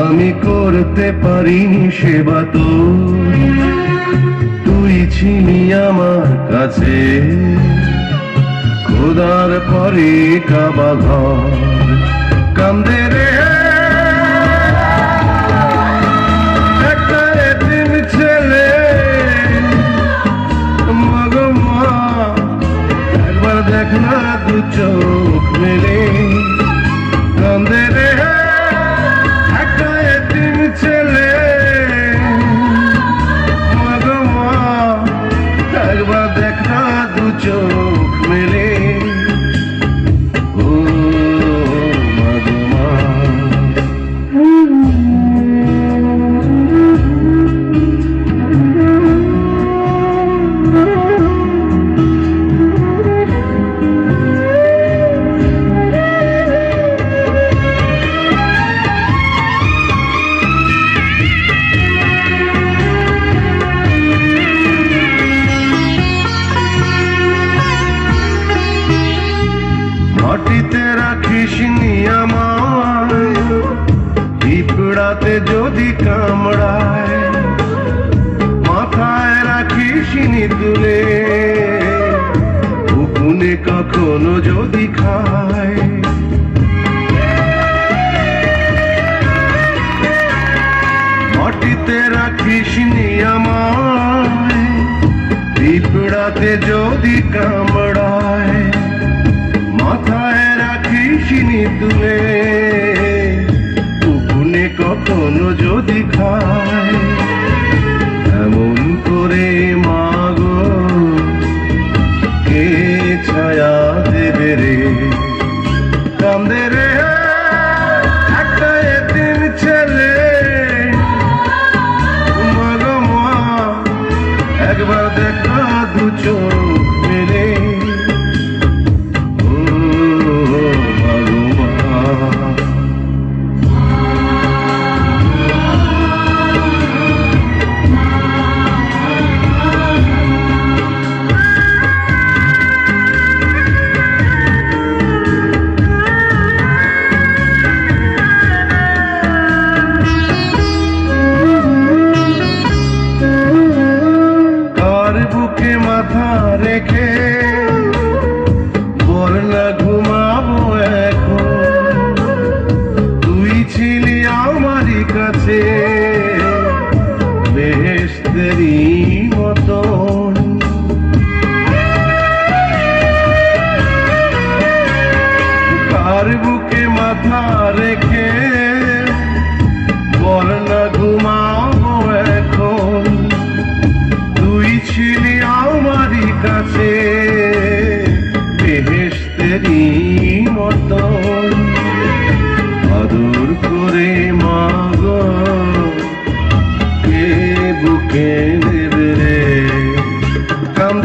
আমি করতে পারিনি সেবা তো। তুই ছিলি আমার কাছে, খোদার পরে কাবা ঘর কান্দে রে পিঁপড়াতে যদি কামড়ায়, মাথায় রাখিস নি তুলে উকুনে কখনো যদি খায়। মাটিতে রাখিস নি আমায়, পিঁপড়াতে যদি কামড়ায়, মাথায় রাখিস নি তুলে কখনো যদি খায় এমন করে মাগো কে ছায়া দেবে রে? কান্দে রে মতন। কার বুকে মাথা রেখে না ঘুমাবো এখন? তুই ছিলি আমারই কাছে বেহেস্তেরই মতন। আদর করে মাগো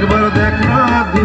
একবার দেখা দু